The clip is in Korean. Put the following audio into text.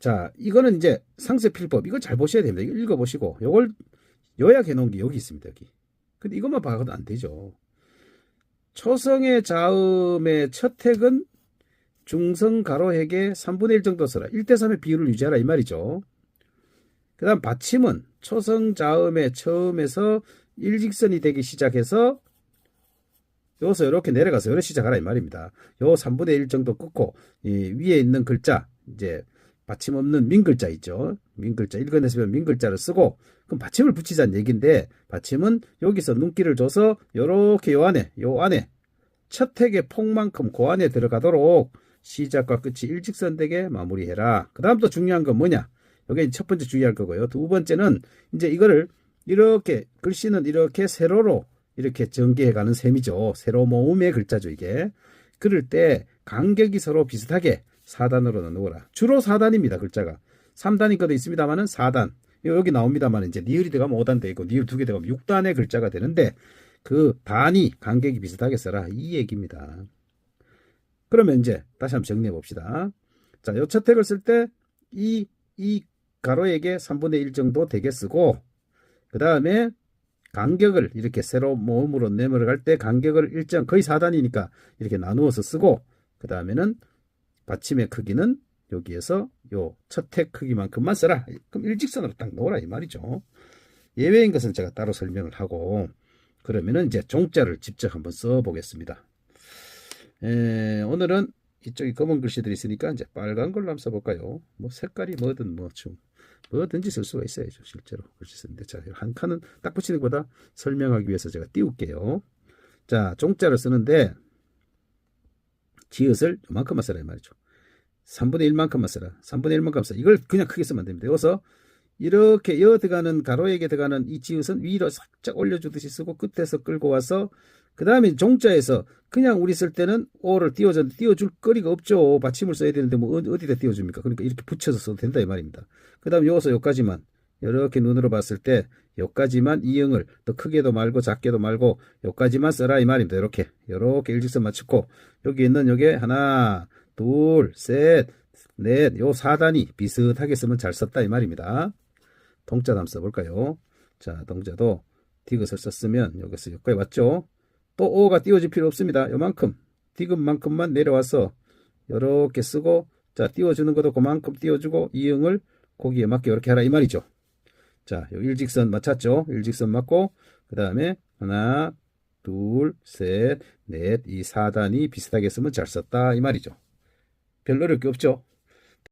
자, 이거는 이제 상세 필법. 이거 잘 보셔야 됩니다. 이거 읽어보시고. 요걸 요약 해 놓은 게 여기 있습니다. 여기. 근데 이것만 봐도 안 되죠. 초성의 자음의 첫 핵은 중성 가로핵의 3분의 1 정도 써라. 1대 3의 비율을 유지하라 이 말이죠. 그 다음 받침은 초성 자음의 처음에서 일직선이 되기 시작해서 여기서 이렇게 내려가서 이렇게 시작하라 이 말입니다. 요 3분의 1 정도 끊고 이 위에 있는 글자 이제 받침 없는 민글자 있죠. 민글자 읽어내시면 민글자를 쓰고 그럼 받침을 붙이자는 얘기인데 받침은 여기서 눈길을 줘서 요렇게 요 안에 요 안에 첫 핵의 폭만큼 그 안에 들어가도록 시작과 끝이 일직선되게 마무리해라. 그 다음 또 중요한 건 뭐냐? 이게 첫 번째 주의할 거고요. 두 번째는 이제 이거를 이렇게 글씨는 이렇게 세로로 이렇게 전개해 가는 셈이죠. 세로 모음의 글자죠, 이게. 그럴 때 간격이 서로 비슷하게 4단으로 나누어라. 주로 4단입니다, 글자가. 3단이 것도 있습니다만은 4단. 여기 나옵니다만 이제 니을이 들어가면 5단 되고 니을 두 개 들어가면 6단의 글자가 되는데 그 단위 간격이 비슷하게 써라. 이 얘기입니다. 그러면 이제 다시 한번 정리해 봅시다. 자, 요첫 택을 쓸 때 이 이 가로에게 3분의 1 정도 되게 쓰고 그 다음에 간격을 이렇게 세로 모음으로 내밀어갈 때 간격을 일정 거의 4단이니까 이렇게 나누어서 쓰고 그 다음에는 받침의 크기는 여기에서 요 첫택 크기만큼만 써라. 그럼 일직선으로 딱 놓으라 이 말이죠. 예외인 것은 제가 따로 설명을 하고 그러면은 이제 종자를 직접 한번 써 보겠습니다. 오늘은 이쪽에 검은 글씨들이 있으니까 이제 빨간 걸로 한번 써볼까요? 뭐 색깔이 뭐든 뭐좀 뭐든지 쓸 수가 있어야죠 실제로 글씨 쓰는데 자한 칸은 딱 붙이는 것보다 설명하기 위해서 제가 띄울게요. 자 종자를 쓰는데 지읒을 요만큼만 써라 이 말이죠. 3분의 1만큼만 써라. 3분의 1만큼 써. 이걸 그냥 크게 쓰면 안 됩니다. 여기서 이렇게 여 들어가는 가로에게 들어가는 이 지읒은 위로 살짝 올려주듯이 쓰고 끝에서 끌고 와서 그 다음에 종자에서 그냥 우리 쓸 때는 오를 띄워줬는데 띄워줄 거리가 없죠. 받침을 써야 되는데 뭐 어- 어디다 띄워줍니까? 그러니까 이렇게 붙여서 써도 된다 이 말입니다. 그 다음에 여기서 여기까지만 이렇게 눈으로 봤을 때 여기까지만 이응을 더 크게도 말고 작게도 말고 여기까지만 써라 이 말입니다. 이렇게 이렇게 일직선 맞추고 여기 있는 요게 하나 둘, 셋, 넷, 요 4단이 비슷하게 쓰면 잘 썼다 이 말입니다. 한번 써볼까요? 자, 동자도 디귿을 썼으면 여기서 여기까지 왔죠? 또 오가 띄워질 필요 없습니다. 요만큼 디귿만큼만 내려와서 이렇게 쓰고 자 띄워주는 것도 그만큼 띄워주고 이응을 거기에 맞게 이렇게 하라 이 말이죠. 자, 요 일직선 맞췄죠? 일직선 맞고 그 다음에 하나, 둘, 셋, 넷, 이 4단이 비슷하게 쓰면 잘 썼다 이 말이죠. 별 어려울 게 없죠.